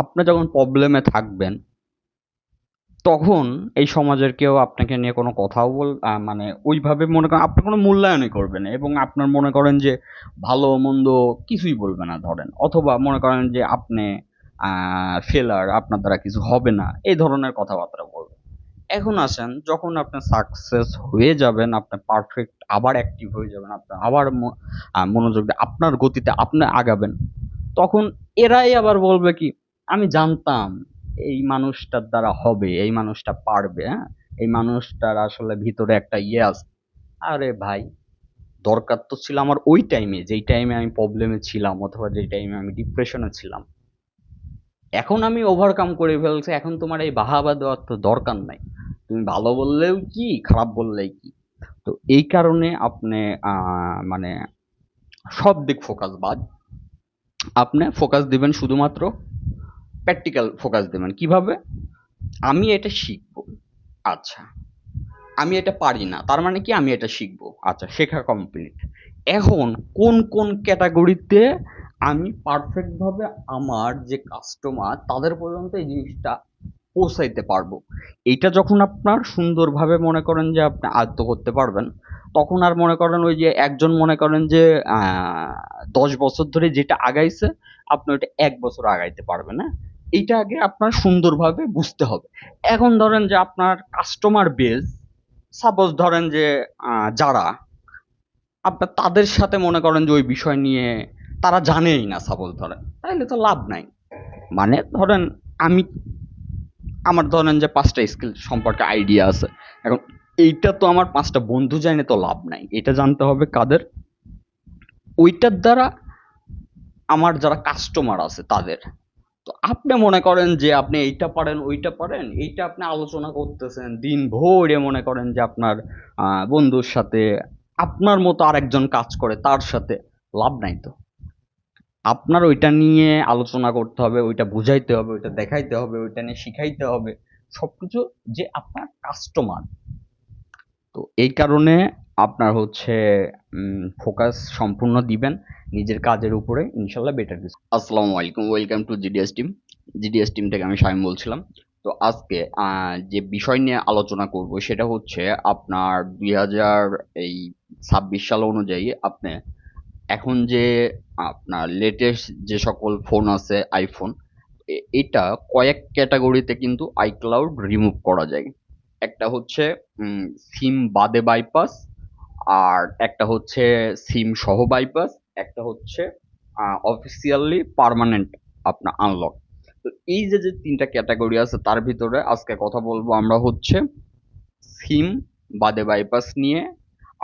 আপনি যখন প্রবলেমে থাকবেন, তখন এই সমাজের কেউ আপনাকে নিয়ে কোনো কথাও বল মানে ওইভাবে মনে করেন আপনার কোনো মূল্যায়নই করবে না এবং আপনার মনে করেন যে ভালো মন্দ কিছুই বলবে না ধরেন, অথবা মনে করেন যে আপনি ফেলার আপনার দ্বারা কিছু হবে না, এই ধরনের কথাবার্তা বলবে এখন আসেন, যখন আপনি সাকসেস হয়ে যাবেন, আপনি পারফেক্ট আবার অ্যাক্টিভ হয়ে যাবেন আপনার আবার মনোযোগ আপনার গতিতে আপনি আগাবেন, তখন এরাই আবার বলবে কি আমি জানতাম এই মানুষটার দ্বারা হবে, এই মানুষটা পারবে হ্যাঁ? এই মানুষটার আসলে ভিতরে একটা ইয়ে আছে। আরে ভাই, দরকার তো ছিল আমার ওই টাইমে যেই টাইমে আমি প্রবলেমে ছিলাম অথবা যেই টাইমে আমি ডিপ্রেশনে ছিলাম। এখন আমি ওভারকাম করে ফেলছি, এখন তোমার এই বাহাবা দেওয়ার তো দরকার নাই। তুমি ভালো বললেও কি, খারাপ বললেই কি? তো এই কারণে আপনি মানে সব দিক ফোকাস বাদ। আপনি ফোকাস দিবেন শুধুমাত্র প্র্যাকটিক্যাল ফোকাস দেবেন। কীভাবে? আমি এটা শিখব। আচ্ছা। আমি এটা পারি না। তার মানে কি? আমি এটা শিখব। আচ্ছা শেখা কমপ্লিট এখন কোন কোন ক্যাটাগরিতে আমি পারফেক্ট ভাবে আমার যে কাস্টমার তাদের পর্যন্ত এই জিনিসটা পৌঁছাইতে পারব। এইটা যখন আপনার সুন্দরভাবে মনে করেন যে আপনি আয়ত্ত করতে পারবেন, তখন আর মনে করেন ওই যে একজন মনে করেন যে দশ বছর ধরে যেটা আগাইছে, আপনি ওটা এক বছর আগাইতে পারবেন না এইটা আগে আপনার সুন্দরভাবে বুঝতে হবে। এখন ধরেন যে আপনার কাস্টমার বেস সাপোজ ধরেন যে যারা, আপনার তাদের সাথে মনে করেন যে ওই বিষয় নিয়ে তারা জানেই না সাপোজ ধরেন। তাহলে তো লাভ নাই। মানে ধরেন আমি, আমার ধরেন যে পাঁচটা স্কিল সম্পর্কে আইডিয়া আছে। এখন এইটা তো আমার পাঁচটা বন্ধু জানে তো লাভ নাই। এটা জানতে হবে কাদের? ওইটার দ্বারা আমার যারা কাস্টমার আছে তাদের। তো আপনি মনে করেন যে আপনি এইটা পারেন, ওইটা পারেন? এইটা আপনি আলোচনা করতেছেন দিন ভরে মনে করেন যে আপনার বন্ধুর সাথে, আপনার মতো আরেকজন কাজ করে, তার সাথে লাভ নাই তো? আপনার ওইটা নিয়ে আলোচনা করতে হবে, ওইটা বুঝাইতে হবে, ওইটা দেখাইতে হবে, ওইটা নিয়ে শিখাইতে হবে, সবকিছু যে আপনার কাস্টমার তো এই কারণে আপনার হচ্ছে ফোকাস সম্পূর্ণ দিবেন। নিজের কাজের উপরে ইনশাল্লাহ বেটার কিছু। আসসালামু আলাইকুম welcome to GDS team GDS team থেকে আমি শামিম বলছিলাম। তো আজকে যে বিষয় নিয়ে আলোচনা করব সেটা হচ্ছে আপনার দুই হাজার এই ছাব্বিশ সাল অনুযায়ী আপনি এখন যে আপনার লেটেস্ট যে সকল ফোন আছে আইফোন এটা কয়েক ক্যাটাগরিতে কিন্তু আইক্লাউড রিমুভ করা যায়। একটা হচ্ছে সিম বাদে বাইপাস আর একটা হচ্ছে সিম সহ বাইপাস একটা হচ্ছে অফিসিয়ালি পার্মানেন্ট আপনার আনলক তো এই যে যে তিনটা ক্যাটাগরি আছে, তার ভিতরে আজকে কথা বলব আমরা হচ্ছে সিম বাদে বাইপাস নিয়ে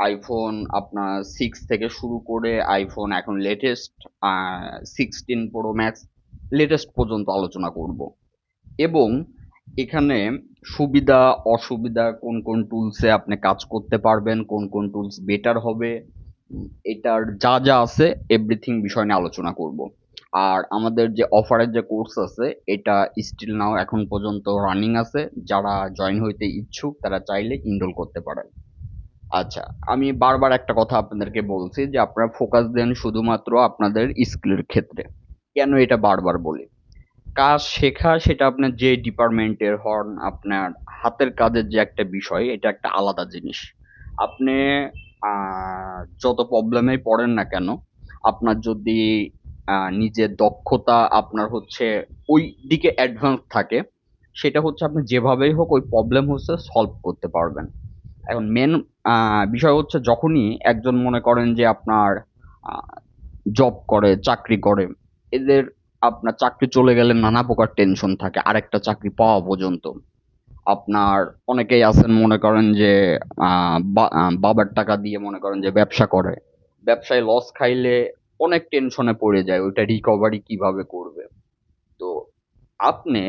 আইফোন আপনার সিক্স থেকে শুরু করে আইফোন এখন latest sixteen pro max latest পর্যন্ত আলোচনা করব। এবং এখানে সুবিধা, অসুবিধা, কোন কোন টুলসে আপনি কাজ করতে পারবেন, কোন কোন টুলস বেটার হবে এটার যা যা আছে এভরিথিং বিষয় নিয়ে আলোচনা করব। আর আমাদের যে অফারের যে কোর্স আছে, এটা স্টিল নাও এখন পর্যন্ত রানিং আছে। যারা জয়েন হইতে ইচ্ছুক, তারা চাইলে ইনরোল করতে পারেন। আচ্ছা আমি বারবার একটা কথা আপনাদেরকে বলছি যে আপনারা ফোকাস দেন শুধুমাত্র আপনাদের স্কিলের ক্ষেত্রে। কেন এটা বারবার বলি? কাজ শেখা সেটা আপনার যে ডিপার্টমেন্টের হন, আপনার হাতের কাজের যে একটা বিষয়, এটা একটা আলাদা জিনিস। আপনি যত প্রবলেমে পড়েন না কেন, আপনার যদি নিজের দক্ষতা আপনার হচ্ছে ওই দিকে অ্যাডভান্স থাকে, সেটা হচ্ছে আপনি যেভাবেই হোক ওই প্রবলেম হচ্ছে সলভ করতে পারবেন। এখন মেন বিষয় হচ্ছে যখনই একজন মনে করেন যে আপনার জব করে, চাকরি করে, এদের আপনার চাকরি চলে গেলে নানা প্রকার টেনশন থাকে, আরেকটা চাকরি পাওয়া পর্যন্ত। আপনার অনেকেই আছেন মনে করেন যে বাবার টাকা দিয়ে মনে করেন যে ব্যবসা করে। ব্যবসায় লস খাইলে অনেক টেনশনে পড়ে যায়, ওইটা রিকভারি কীভাবে করবে? তো আপনি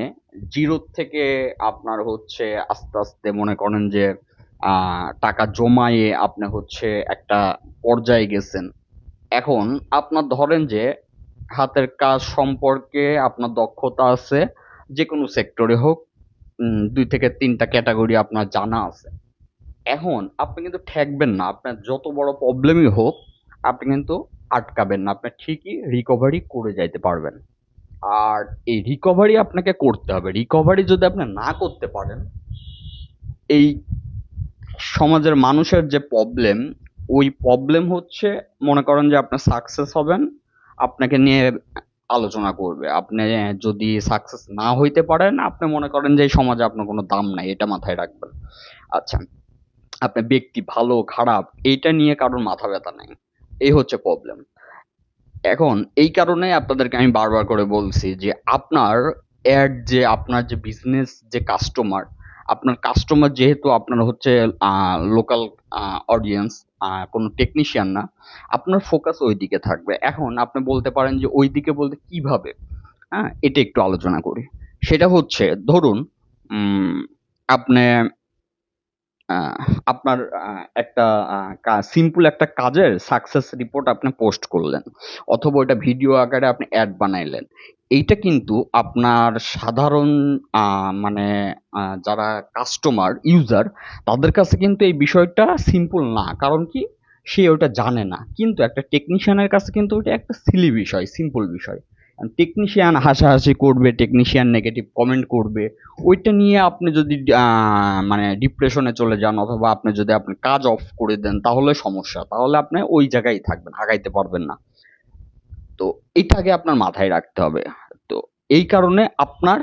জিরো থেকে আপনার হচ্ছে আস্তে আস্তে মনে করেন যে টাকা জমায়ে আপনি হচ্ছে একটা পর্যায়ে গেছেন। এখন আপনার ধরেন যে, হাতের কাজ সম্পর্কে আপনার দক্ষতা আছে যে কোনো সেক্টরে হোক দুই থেকে তিনটা ক্যাটাগরি আপনার জানা আছে। এখন আপনি কিন্তু ঠেকবেন না, আপনার যত বড় প্রবলেমই হোক, আপনি কিন্তু আটকাবেন না, আপনি ঠিকই রিকভারি করে যাইতে পারবেন। আর এই রিকভারি আপনাকে করতে হবে। রিকভারি যদি আপনি না করতে পারেন, এই সমাজের মানুষের যে প্রবলেম ওই প্রবলেম হচ্ছে মনে করেন যে আপনি সাকসেস হবেন, আপনাকে নিয়ে আলোচনা করবে। আপনি যদি সাকসেস না হইতে পারেন, আপনি মনে করেন যে সমাজে আপনার কোনো দাম নাই, এটা মাথায় রাখবেন। আচ্ছা আপনার ব্যক্তি ভালো, খারাপ, এইটা নিয়ে কারোর মাথা ব্যথা নাই। এই হচ্ছে প্রবলেম এখন এই কারণে আপনাদেরকে আমি বারবার করে বলছি যে আপনার অ্যাড যে আপনার যে বিজনেস যে কাস্টমার আপনার কাস্টমার যেহেতু আপনার হচ্ছে লোকাল অডিয়েন্স কোনো টেকনিশিয়ান না, আপনার ফোকাস ওই দিকে থাকবে। এখন আপনি বলতে পারেন যে ওই দিকে বলতে কীভাবে? হ্যাঁ এটা একটু আলোচনা করি। সেটা হচ্ছে, ধরুন আপনি আপনার একটা সিম্পল একটা কাজের সাকসেস রিপোর্ট আপনি পোস্ট করলেন অথবা ওটা ভিডিও আকারে আপনি অ্যাড বানাইলেন। এইটা কিন্তু আপনার সাধারণ মানে যারা কাস্টমার ইউজার তাদের কাছে কিন্তু এই বিষয়টা সিম্পল না। কারণ কি? সে ওটা জানে না। কিন্তু একটা টেকনিশিয়ানের কাছে কিন্তু ওটা একটা সিলি বিষয় সিম্পল বিষয়। টেকনিশিয়ান হাসাহাসি করবে টেকনিশিয়ান নেগেটিভ কমেন্ট করবে। ওইটা নিয়ে আপনি যদি মানে ডিপ্রেশনে চলে যান অথবা আপনি যদি আপনি কাজ অফ করে দেন, তাহলে সমস্যা। তাহলে আপনি ওই জায়গায় থাকবেন, আগাইতে পারবেন না। তো এটা আগে আপনার মাথায় রাখতে হবে। তো এই কারণে আপনার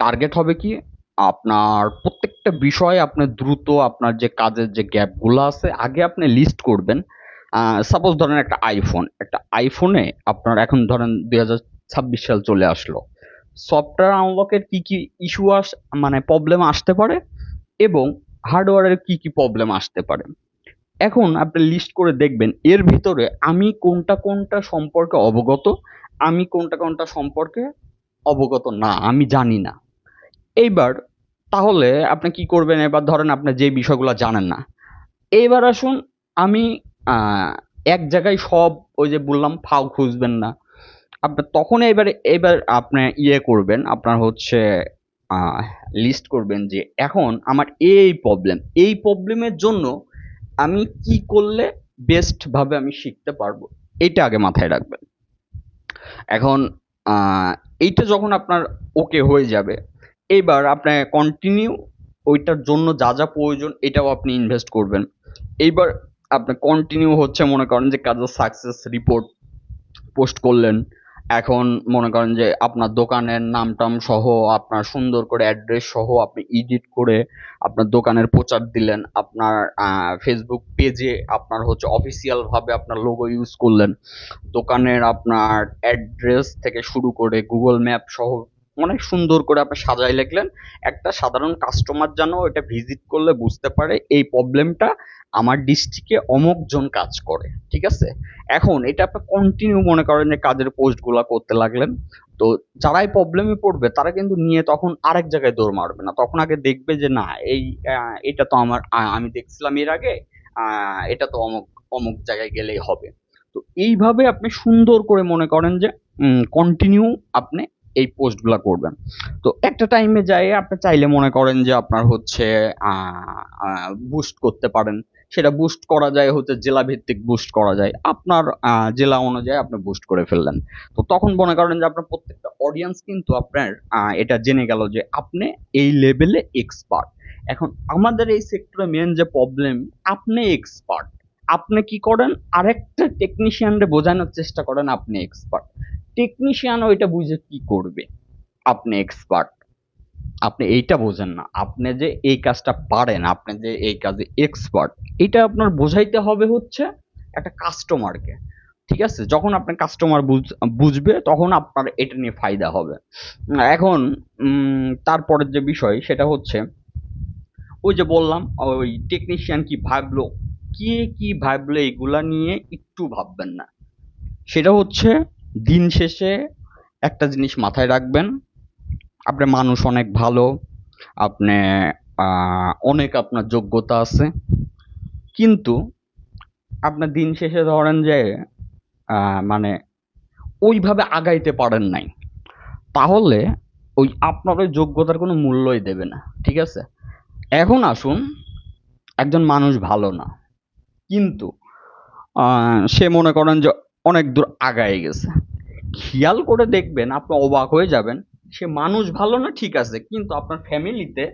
টার্গেট হবে কি? আপনার প্রত্যেকটা বিষয়ে আপনি দ্রুত আপনার যে কাজের যে গ্যাপগুলো আছে, আগে আপনি লিস্ট করবেন। সাপোজ ধরেন একটা আইফোন একটা আইফোনে আপনার এখন ধরেন দুই হাজার ছাব্বিশ সাল চলে আসলো। সফটওয়্যার আনলকের কি কি ইস্যু আস মানে প্রবলেম আসতে পারে এবং হার্ডওয়্যারের কি কি প্রবলেম আসতে পারে? এখন আপনি লিস্ট করে দেখবেন, এর ভিতরে আমি কোনটা কোনটা সম্পর্কে অবগত, আমি কোনটা কোনটা সম্পর্কে অবগত না, আমি জানি না। এইবার তাহলে আপনি কি করবেন? এবার ধরেন আপনি যে বিষয়গুলো জানেন না। এইবার আসুন, আমি এক জায়গায় সব ওই যে বললাম ফাও খুঁজবেন না। আপনি তখন এবার এবার আপনি ইয়ে করবেন, আপনার হচ্ছে লিস্ট করবেন যে এখন আমার এই প্রবলেম এই প্রবলেমের জন্য আমি কি করলে বেস্ট ভাবে আমি শিখতে পারব, এটা আগে মাথায় রাখবেন। এখন এইটা যখন আপনার ওকে হয়ে যাবে, এবার আপনি কন্টিনিউ ওইটার জন্য যা যা প্রয়োজন এটাও আপনি ইনভেস্ট করবেন। এইবার আপনি কন্টিনিউ হচ্ছে মনে করেন যে কাজের সাকসেস রিপোর্ট পোস্ট করলেন এখন মনে করেন যে আপনার দোকানের নাম টাম সহ, আপনার সুন্দর করে অ্যাড্রেস সহ আপনি এডিট করে আপনার দোকানের প্রচার দিলেন, আপনার ফেসবুক পেজে আপনার হচ্ছে অফিসিয়াল ভাবে আপনার লোগো ইউজ করলেন। দোকানের আপনার অ্যাড্রেস থেকে শুরু করে গুগল ম্যাপ সহ অনেক সুন্দর করে আপনি সাজাই লিখলেন। একটা সাধারণ কাস্টমার যেন এটা ভিজিট করলে বুঝতে পারে এই প্রবলেমটা আমার ডিস্ট্রিক্টে অমুক জন কাজ করে, ঠিক আছে? এখন এটা আপনি কন্টিনিউ মনে করেন যে কাজের পোস্টগুলো করতে লাগলেন, তো যারাই প্রবলেমে পড়বে, তারা কিন্তু নিয়ে তখন আরেক জায়গায় দৌড় মারবে না। তখন আগে দেখবে যে না, এই এটা তো আমার আমি দেখছিলাম এর আগে এটা তো অমুক অমুক জায়গায় গেলেই হবে। তো এইভাবে আপনি সুন্দর করে মনে করেন যে কন্টিনিউ আপনি এই পোস্টগুলা করবেন। তো একটা টাইমে যায় আপনি চাইলে মনে করেন যে আপনার হচ্ছে বুস্ট করতে পারেন। সেটা বুস্ট করা যায়, হচ্ছে জেলা ভিত্তিক বুস্ট করা যায়। আপনার জেলা অনুযায়ী আপনি বুস্ট করে ফেললেন। তো তখন মনে করেন যে আপনার প্রত্যেকটা অডিয়েন্স কিন্তু আপনার এটা জেনে গেল যে আপনি এই লেভেলে এক্সপার্ট এখন আমাদের এই সেক্টরে মেন যে প্রবলেম আপনি এক্সপার্ট আপনি কি করেন? আরেকটা টেকনিশিয়ানরে বোঝানোর চেষ্টা করেন আপনি এক্সপার্ট টেকনিশিয়ান ওইটা বুঝে কি করবে? আপনি এক্সপার্ট আপনি এইটা বোঝেন না। আপনি যে এই কাজটা পারেন, আপনি যে এই কাজে এক্সপার্ট এটা আপনার বোঝাইতে হবে হচ্ছে একটা কাস্টমারকে ঠিক আছে? যখন আপনি কাস্টমার বুঝবে, তখন আপনার এটা নিয়ে ফায়দা হবে। এখন তারপরের যে বিষয়, সেটা হচ্ছে, ওই যে বললাম, ওই টেকনিশিয়ান কি ভাবলো, কে কি ভাবলো, এগুলা নিয়ে একটু ভাববেন না। সেটা হচ্ছে, দিন শেষে একটা জিনিস মাথায় রাখবেন আপনার মানুষ অনেক ভালো, আপনি অনেক আপনার যোগ্যতা আছে। কিন্তু আপনার দিন শেষে ধরেন যে মানে ওইভাবে আগাইতে পারেন নাই। তাহলে ওই আপনার ওই যোগ্যতার কোনো মূল্যই দেবে না, ঠিক আছে? এখন আসুন, একজন মানুষ ভালো না, কিন্তু সে মনে করেন যে অনেক দূর আগায় গেছে। খেয়াল করে দেখবেন, আপনি অবাক হয়ে যাবেন সে মানুষ ভালো না, ঠিক আছে। কিন্তু আপনার ফ্যামিলিতে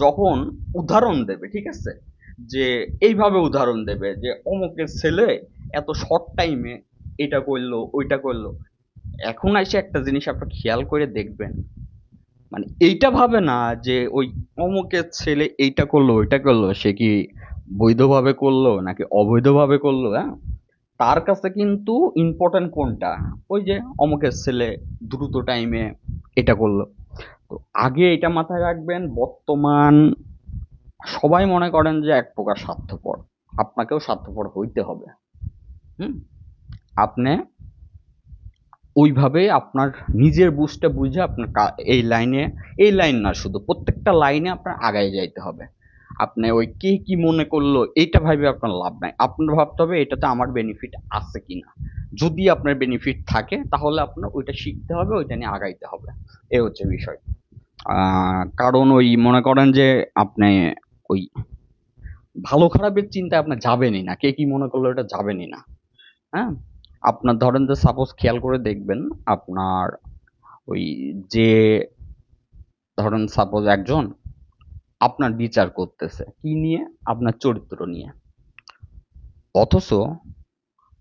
যখন উদাহরণ দেবে, ঠিক আছে, যে এইভাবে উদাহরণ দেবে যে, অমুকের ছেলে এত শর্ট টাইমে এটা করল, ওইটা করল। এখন এসে একটা জিনিস আপনার খেয়াল করে দেখবেন। মানে এইটা ভাবে না যে, ওই অমুকের ছেলে এইটা করল, ওইটা করল, সে কি বৈধভাবে করল নাকি অবৈধভাবে করল হ্যাঁ? তার কাছে কিন্তু ইম্পর্টেন্ট কোনটা? ওই যে অমুকের ছেলে দ্রুত টাইমে এটা করল। তো আগে এটা মাথায় রাখবেন, বর্তমান সবাই মনে করেন যে এক প্রকার স্বার্থপর। আপনাকেও স্বার্থপর হইতে হবে। হুম? আপনি ওইভাবে আপনার নিজের বুঝটা বুঝে আপনার এই লাইনে, এই লাইন না শুধু, প্রত্যেকটা লাইনে আপনার আগায় যাইতে হবে। আপনি ওই কে কি মনে করল এটা ভাবে আপনার লাভ নাই। আপনার ভাবতে হবে এটাতে আমার বেনিফিট আছে কিনা। যদি আপনার বেনিফিট থাকে, তাহলে আপনার ওইটা শিখতে হবে, ওইটা নিয়ে আগাইতে হবে। এই হচ্ছে বিষয়। কারণ ওই মনে করেন যে আপনি ওই ভালো খারাপের চিন্তায় আপনার যাবেনই না। কে কি মনে করল এটা যাবেনই না। হ্যাঁ? আপনার ধরেন যে সাপোজ খেয়াল করে দেখবেন, আপনার ওই যে ধরেন সাপোজ একজন আপনার বিচার করতেছে। কি নিয়ে? আপনার চরিত্র নিয়ে। অথচ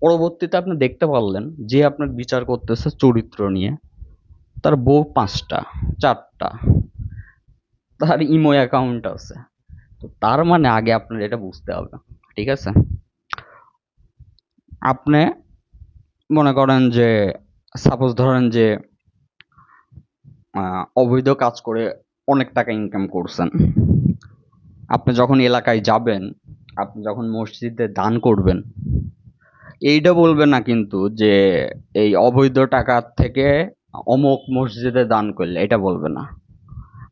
পরবর্তীতে আপনি দেখতে পারলেন যে আপনার বিচার করতেছে চরিত্র নিয়ে, তার বউ পাঁচটা, চারটা, তার ইমো অ্যাকাউন্ট আছে। তো তার মানে আগে আপনার এটা বুঝতে হবে, ঠিক আছে? আপনি মনে করেন যে সাপোজ ধরেন যে অবৈধ কাজ করে অনেক টাকা ইনকাম করছেন। আপনি যখন এলাকায় যাবেন, আপনি যখন মসজিদে দান করবেন, এইটা বলবেন না কিন্তু যে এই অবৈধ টাকার থেকে অমুক মসজিদে দান করলে, এটা বলবে না।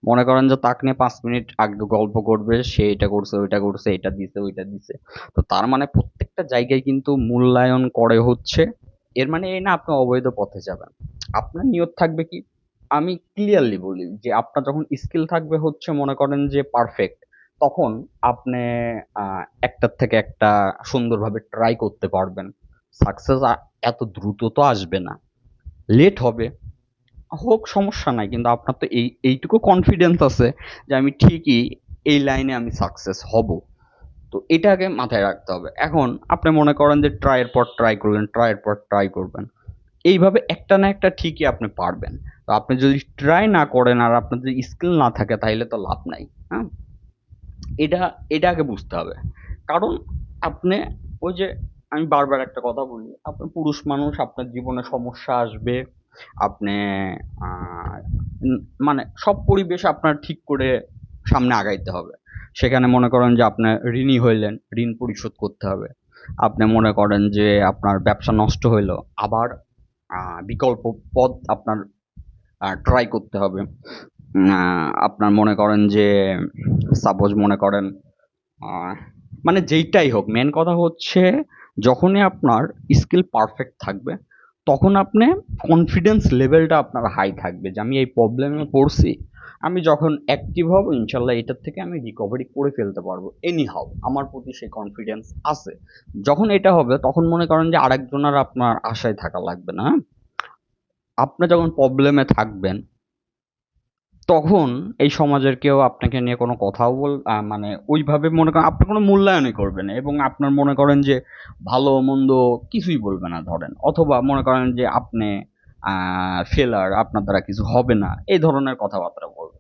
মনে করেন যে তাকে নিয়ে পাঁচ মিনিট আগে গল্প করবে, সে এটা করছে, ওইটা করছে, এটা দিছে, ওইটা দিছে। তো তার মানে প্রত্যেকটা জায়গায় কিন্তু মূল্যায়ন করে হচ্ছে। এর মানে এই না আপনি অবৈধ পথে যাবেন। আপনার নিয়ত থাকবে কি? আমি ক্লিয়ারলি বলি যে আপনার যখন স্কিল থাকবে হচ্ছে মনে করেন যে পারফেক্ট তখন আপনি একটার থেকে একটা সুন্দরভাবে ট্রাই করতে পারবেন। সাকসেস এত দ্রুত তো আসবে না। লেট হবে। হোক, সমস্যা নাই, কিন্তু আপনার তো এই, এইটুকু কনফিডেন্স আছে যে আমি ঠিকই এই লাইনে আমি সাকসেস হব। তো এটাকে মাথায় রাখতে হবে। এখন আপনি মনে করেন যে ট্রাইয়ের পর ট্রাই করবেন ট্রাইয়ের পর ট্রাই করবেন। এইভাবে একটা না একটা ঠিকই আপনি পারবেন। তো আপনি যদি ট্রাই না করেন আর আপনার যদি স্কিল না থাকে তাহলে তো লাভ নাই হ্যাঁ? এটা এটা আগে বুঝতে হবে। কারণ আপনি ওই যে আমি বারবার একটা কথা বলি, আপনি পুরুষ মানুষ, আপনার জীবনে সমস্যা আসবে, আপনি মানে সব পরিবেশ আপনার ঠিক করে সামনে আগাইতে হবে। সেখানে মনে করেন যে আপনার ঋণী হইলেন, ঋণ পরিশোধ করতে হবে। আপনি মনে করেন যে আপনার ব্যবসা নষ্ট হইল, আবার বিকল্প পথ আপনার ট্রাই করতে হবে। আপনার মনে করেন যে সাপোজ মনে করেন মানে যেইটাই হোক মেন কথা হচ্ছে যখনই আপনার স্কিল পারফেক্ট থাকবে, তখন আপনি কনফিডেন্স লেভেলটা আপনার হাই থাকবে যে আমি এই প্রবলেমে পড়ছি, আমি যখন অ্যাক্টিভ হব, ইনশাল্লাহ এটার থেকে আমি রিকভারি করে ফেলতে পারব। এনি হাউ আমার প্রতি সেই কনফিডেন্স আছে। যখন এটা হবে, তখন মনে করেন যে আরেকজনের আপনার আশায় থাকা লাগবে না হ্যাঁ? আপনি যখন প্রবলেমে থাকবেন, তখন এই সমাজের কেউ আপনাকে নিয়ে কোনো কথাও বল মানে ওইভাবে মনে করেন আপনার কোনো মূল্যায়নই করবেন এবং আপনার মনে করেন যে ভালো মন্দ কিছুই বলবে না ধরেন। অথবা মনে করেন যে আপনি ফেলার আপনার দ্বারা কিছু হবে না, এই ধরনের কথাবার্তা বলবে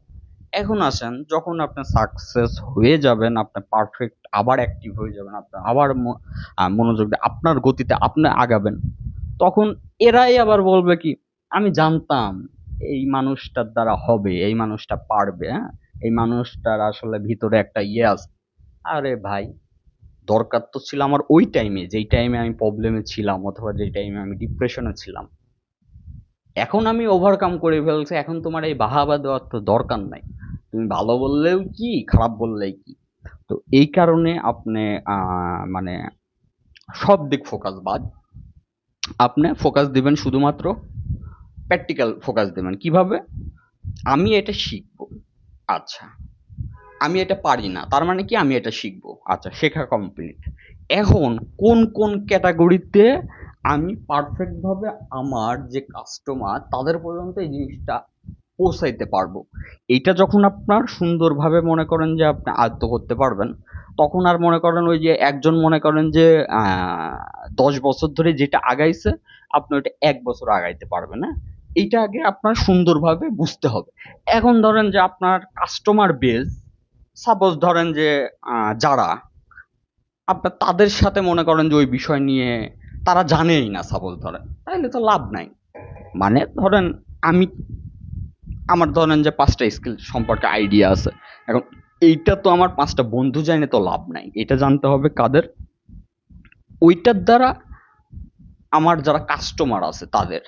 এখন আসেন, যখন আপনি সাকসেস হয়ে যাবেন, আপনি পারফেক্ট আবার অ্যাক্টিভ হয়ে যাবেন, আপনি আবার মনোযোগ দিয়ে আপনার গতিতে আপনি আগাবেন, তখন এরাই আবার বলবে কি আমি জানতাম এই মানুষটার দ্বারা হবে, এই মানুষটা পারবে হ্যাঁ? এই মানুষটার আসলে ভিতরে একটা ইয়ে আছে। আরে ভাই, দরকার তো ছিল আমার ওই টাইমে যেই টাইমে আমি প্রবলেমে ছিলাম অথবা যেই টাইমে আমি ডিপ্রেশনে ছিলাম। এখন আমি ওভারকাম করে ফেলছি, এখন তোমার এই বাহাবা দেওয়ার তো দরকার নাই। তুমি ভালো বললেও কি, খারাপ বললেই কি? তো এই কারণে আপনি মানে সব দিক ফোকাস বাদ। আপনি ফোকাস দিবেন শুধুমাত্র প্র্যাকটিক্যাল ফোকাস দেবেন। কীভাবে? আমি এটা শিখব। আচ্ছা। আমি এটা পারি না। তার মানে কি? আমি এটা শিখব। আচ্ছা শেখা কমপ্লিট এখন কোন কোন ক্যাটাগরিতে আমি পারফেক্টভাবে আমার যে কাস্টমার তাদের পর্যন্ত এই জিনিসটা পৌঁছাইতে পারব। এইটা যখন আপনার সুন্দরভাবে মনে করেন যে আপনি আয়ত্ত করতে পারবেন, তখন আর মনে করেন ওই যে একজন মনে করেন যে দশ বছর ধরে যেটা আগাইছে, আপনি ওইটা এক বছর আগাইতে পারবেন না এইটা আগে আপনার সুন্দরভাবে বুঝতে হবে। এখন ধরেন যে আপনার কাস্টমার বেস সাপোজ ধরেন যে যারা আপনার তাদের সাথে মনে করেন যে ওই বিষয় নিয়ে তারা জানেই না সাপোজ ধরেন। তাহলে তো লাভ নাই। মানে ধরেন আমি, আমার ধরেন যে পাঁচটা স্কিল সম্পর্কে আইডিয়া আছে। এখন এইটা তো আমার পাঁচটা বন্ধু জানে তো লাভ নাই। এটা জানতে হবে কাদের? ওইটার দ্বারা আমার যারা কাস্টমার আছে তাদের।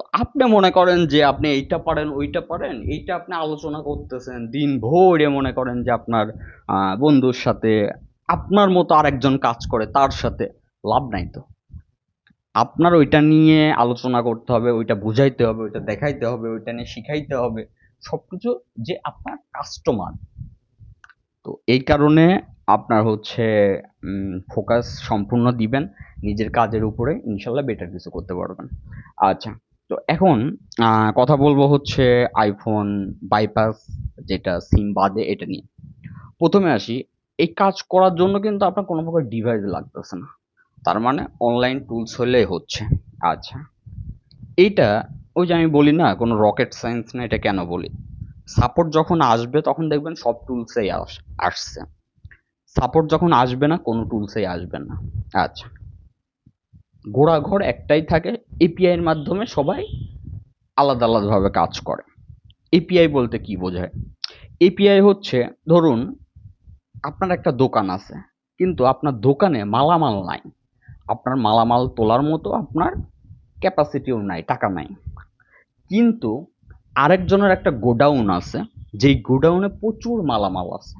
তো আপনি মনে করেন যে আপনি এইটা পারেন, ওইটা পারেন? এইটা আপনি আলোচনা করতেছেন দিন ভরে মনে করেন যে আপনার বন্ধুর সাথে, আপনার মতো আরেকজন কাজ করে, তার সাথে লাভ নাই তো। আপনার ওইটা নিয়ে আলোচনা করতে হবে, ওইটা বুঝাইতে হবে, ওইটা দেখাইতে হবে, ওইটা নিয়ে শিখাইতে হবে, সবকিছু যে আপনার কাস্টমার তো এই কারণে আপনার হচ্ছে ফোকাস সম্পূর্ণ দিবেন, নিজের কাজের উপরে, ইনশাল্লাহ বেটার কিছু করতে পারবেন। আচ্ছা তো এখন কথা বলব হচ্ছে আইফোন বাইপাস যেটা সিম বাদে এটা নিয়ে। প্রথমে আসি, এই কাজ করার জন্য কিন্তু আপনার কোনো প্রকার ডিভাইস লাগতেছে না। তার মানে অনলাইন টুলস হলেই হচ্ছে। আচ্ছা এইটা ওই যে আমি বলি না, কোনো রকেট সায়েন্স না এটা কেন বলি? সাপোর্ট যখন আসবে তখন দেখবেন সব টুলসেই আসছে। সাপোর্ট যখন আসবে না, কোনো টুলসেই আসবে না। আচ্ছা ঘোড়াঘর একটাই থাকে। এপিআই এর মাধ্যমে সবাই আলাদা আলাদাভাবে কাজ করে। এপিআই বলতে কি বোঝায়? এপিআই হচ্ছে, ধরুন, আপনার একটা দোকান আছে, কিন্তু আপনার দোকানে মালামাল নাই। আপনার মালামাল তোলার মতো আপনার ক্যাপাসিটিও নাই, টাকা নাই। কিন্তু আরেকজনের একটা গোডাউন আছে, যেই গোডাউনে প্রচুর মালামাল আছে।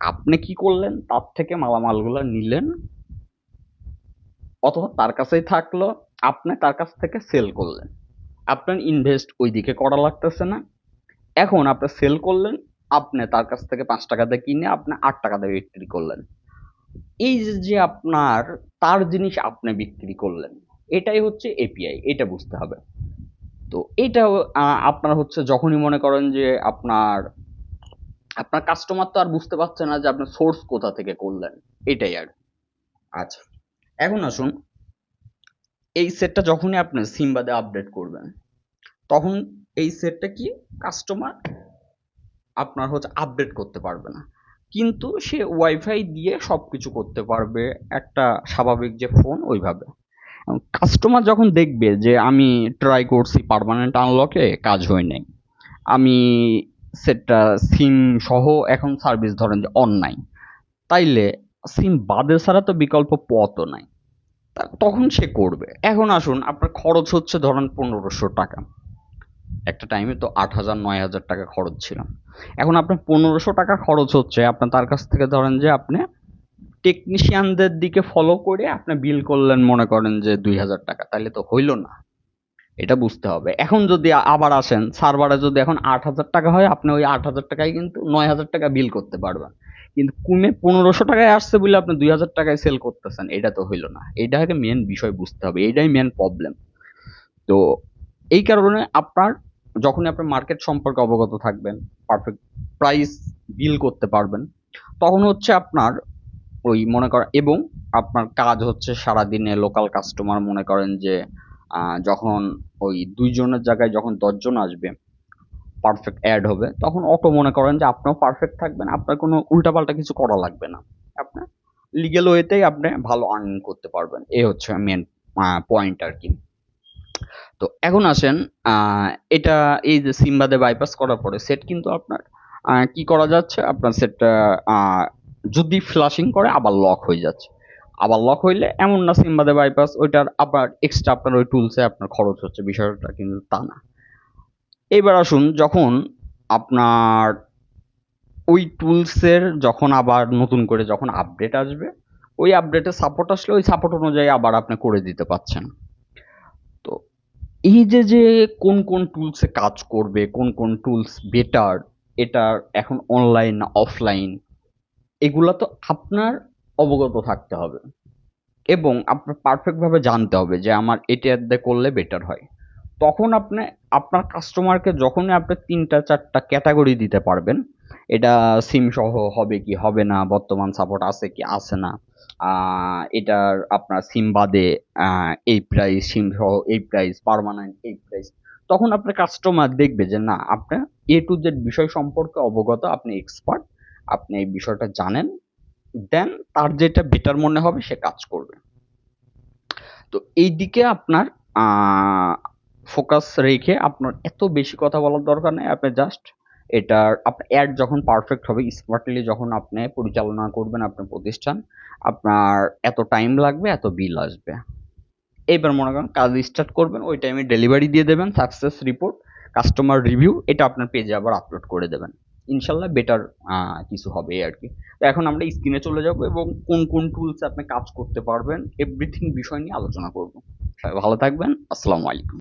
আপনি কি করলেন? তার থেকে মালামালগুলো নিলেন অথবা তার কাছেই থাকল, আপনি তার কাছ থেকে সেল করলেন। আপনার ইনভেস্ট ওই দিকে করা লাগতেছে না। এখন আপনি সেল করলেন, আপনি তার কাছ থেকে পাঁচ টাকাতে কিনে আপনি আট টাকাতে বিক্রি করলেন। এই যে আপনার, তার জিনিস আপনি বিক্রি করলেন, এটাই হচ্ছে এপিআই এটা বুঝতে হবে। তো এটা আপনার হচ্ছে যখনই মনে করেন যে আপনার আপনার কাস্টমার তো আর বুঝতে পারছে না যে আপনার সোর্স কোথা থেকে করলেন, এটাই আর আচ্ছা। এখন আসুন, এই সেটটা যখনই আপনি সিম্বাদে আপডেট করবেন, তখন এই সেটটা কি কাস্টমার আপনার হচ্ছে আপডেট করতে পারবে না। কিন্তু সে ওয়াইফাই দিয়ে সব কিছু করতে পারবে, একটা স্বাভাবিক যে ফোন ওইভাবে। কাস্টমার যখন দেখবে যে আমি ট্রাই করছি পার্মানেন্ট আনলকে কাজ হয় নাই। আমি সেটটা সিম সহ এখন সার্ভিস ধরেন যে অন নাই। তাইলে সিম বাদে ছাড়া তো বিকল্প পথও নাই। তখন সে করবে। এখন আসুন, আপনার খরচ হচ্ছে ধরেন পনেরোশো টাকা। একটা টাইমে তো আট হাজার, নয় হাজার টাকা খরচ ছিল। এখন আপনার পনেরোশো টাকা খরচ হচ্ছে। আপনার তার কাছ থেকে ধরেন যে আপনি টেকনিশিয়ানদের দিকে ফলো করে আপনি বিল করলেন, মনে করেন যে দুই হাজার টাকা। তাহলে তো হইল না। এটা বুঝতে হবে। এখন যদি আবার আসেন সার্ভারে যদি এখন আট হাজার টাকা হয়, আপনি ওই আট হাজার টাকায় কিন্তু নয় হাজার টাকা বিল করতে পারবেন। কিন্তু কমে পনেরোশো টাকায় আসছে বলে আপনি দুই হাজার টাকায় সেল করতেছেন, এটা তো হইল না। এইটাকে মেন বিষয় বুঝতে হবে, এটাই মেন প্রবলেম তো এই কারণে আপনার, যখনই আপনি মার্কেট সম্পর্কে অবগত থাকবেন পারফেক্ট প্রাইস বিল করতে পারবেন, তখন হচ্ছে আপনার ওই মনে করেন এবং আপনার কাজ হচ্ছে সারাদিনে লোকাল কাস্টমার মনে করেন যে যখন ওই দুইজনের জায়গায় যখন দশজন আসবে পারফেক্ট অ্যাড হবে, তখন অটো মনে করেন যে আপনিও পারফেক্ট থাকবেন, আপনার কোনো উল্টাপাল্টা কিছু করা লাগবে না। আপনার লিগেল ওয়েতেই আপনি ভালো আর্নিং করতে পারবেন এই হচ্ছে মেন পয়েন্ট আর কি। তো এখন আসেন এটা এই যে সিম্বাদে বাইপাস করার পরে সেট কিন্তু আপনার কি করা যাচ্ছে? আপনার সেটটা যদি ফ্লাশিং করে আবার লক হয়ে যাচ্ছে। আবার লক হইলে এমন না সিম্বাদে বাইপাস ওইটার আবার এক্সট্রা আপনার ওই টুলসে আপনার খরচ হচ্ছে, বিষয়টা কিন্তু তা না। এবার আসুন যখন আপনার ওই টুলসের যখন আবার নতুন করে যখন আপডেট আসবে, ওই আপডেটে সাপোর্ট আসলে ওই সাপোর্ট অনুযায়ী আবার আপনি করে দিতে পাচ্ছেন তো এই যে যে কোন কোন টুলসে কাজ করবে, কোন কোন টুলস বেটার এটার এখন অনলাইন না অফলাইন এগুলো তো আপনার অবগত থাকতে হবে। এবং আপনার পারফেক্টভাবে জানতে হবে যে আমার এটা করলে বেটার হয়। তখন আপনি, আপনার কাস্টমারকে যখনই আপনি তিনটা, চারটা ক্যাটাগরি দিতে পারবেন, এটা সিম সহ হবে কি, হবে না, বর্তমান সাপোর্ট আছে কি, আছে না এটার আপনার সিম বাদে এই প্রাইস সিম সহ এই প্রাইস পার্মানেন্ট এই প্রাইস তখন আপনার কাস্টমার দেখবে যে না আপনার এ টু জেড বিষয় সম্পর্কে অবগত, আপনি এক্সপার্ট আপনি এই বিষয়টা জানেন দেন তার যেটা বেটার মনে হবে সে কাজ করবে। তো এই দিকে আপনার ফোকাস রেখে আপনার এত বেশি কথা বলার দরকার নেই। আপনি জাস্ট এটার আপনার অ্যাড যখন পারফেক্ট হবে স্মার্টলি যখন আপনি পরিচালনা করবেন আপনার প্রতিষ্ঠান, আপনার এত টাইম লাগবে, এত বিল আসবে। এবার মনে করেন কাজ স্টার্ট করবেন, ওই টাইমে ডেলিভারি দিয়ে দেবেন সাকসেস রিপোর্ট কাস্টমার রিভিউ এটা আপনার পেজে আবার আপলোড করে দেবেন। ইনশাল্লাহ বেটার কিছু হবে আর কি। তো এখন আমরা স্ক্রিনে চলে যাব এবং কোন কোন টুলস আপনি কাজ করতে পারবেন এভরিথিং বিষয় নিয়ে আলোচনা করব। ভালো থাকবেন, আসসালামু আলাইকুম।